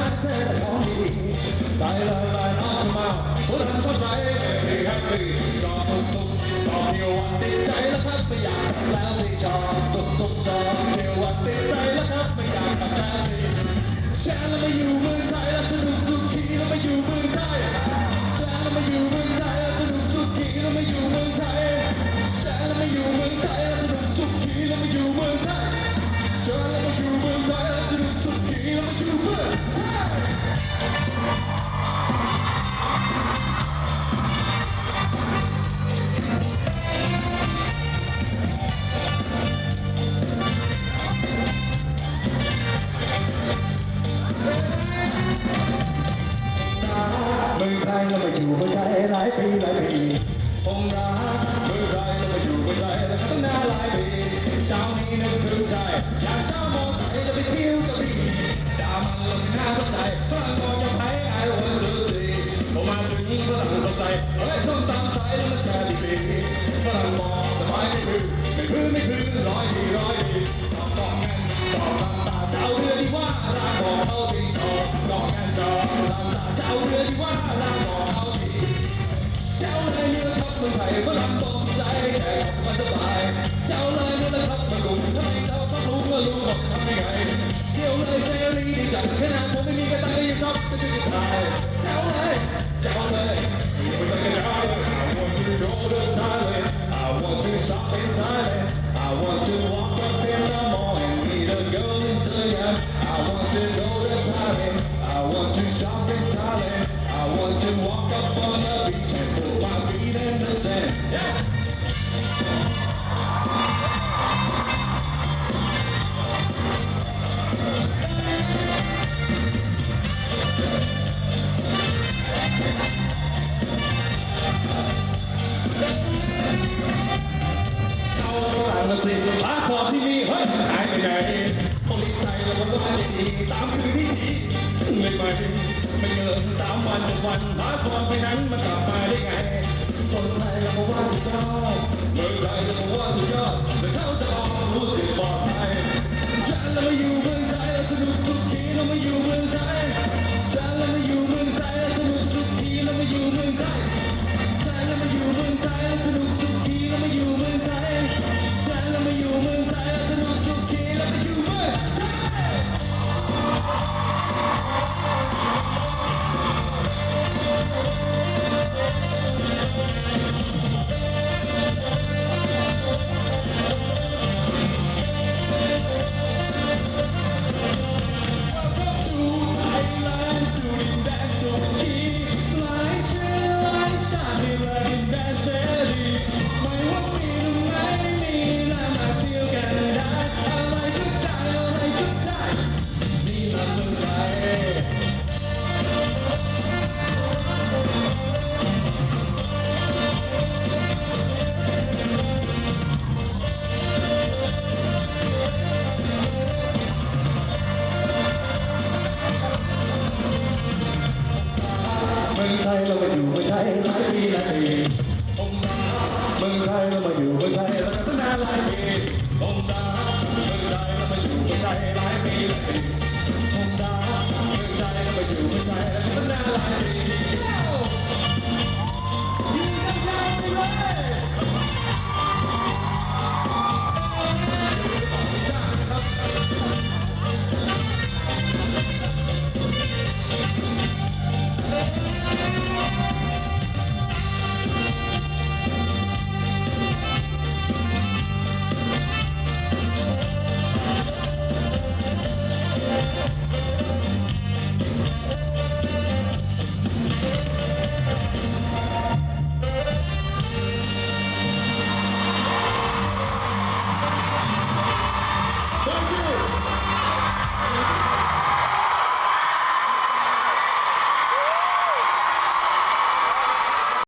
I said, I want to be. Die, die, die, awesome out. Put hands on my head. เมืองไทยเรามาอยู่เมืองไทยหลายปีหลายปีผมรักเมืองไทยเรามาอยู่เมืองไทยแล้วก็ตั้งนานหลายปีเจ้านี้นึกถึงใจอยากเช่ามอไซค์จะไปเที่ยวกะบี่ดามันเราสิน่าสนใจฝรั่งบอกจะไป I want to see ผมมาถึงฝรั่งตกใจเฮ้ยส้มตำไทยแล้วมันแซ่บดีฝรั่งบอกสบายไม่คือไม่คือไม่คือร้อยดีร้อยดีชอบบอกงั้นชอบทำตาเช้าเรือดีว่าร่างบอกเขาที่ชอบบอกงั้นชอบทำตาเช้าเรือดีว่าร่า สบายสบายเจ้าเลยนี่แหละครับมืองกรุงทำไมเจ้าต้องรู้ว่ารู้บอกจะทำยังไงเที่ยวเลยเซรีดีจังขนาดผมไม่มีกระตังก็ยังชอบก็จะกระทาย ไม่เกินสามวันเจ็ดวันพาสปอร์ตไปนั้นมันกลับมาได้ไงคนไทยเราก็ว่าสุดยอด เรามาอยู่เมืองไทยหลายปีหลายปีผมดังเมืองไทยเรามาอยู่เมืองไทยเราพัฒนาหลายปีผมดังเมืองไทยเรามาอยู่เมืองไทยหลายปีหลายปี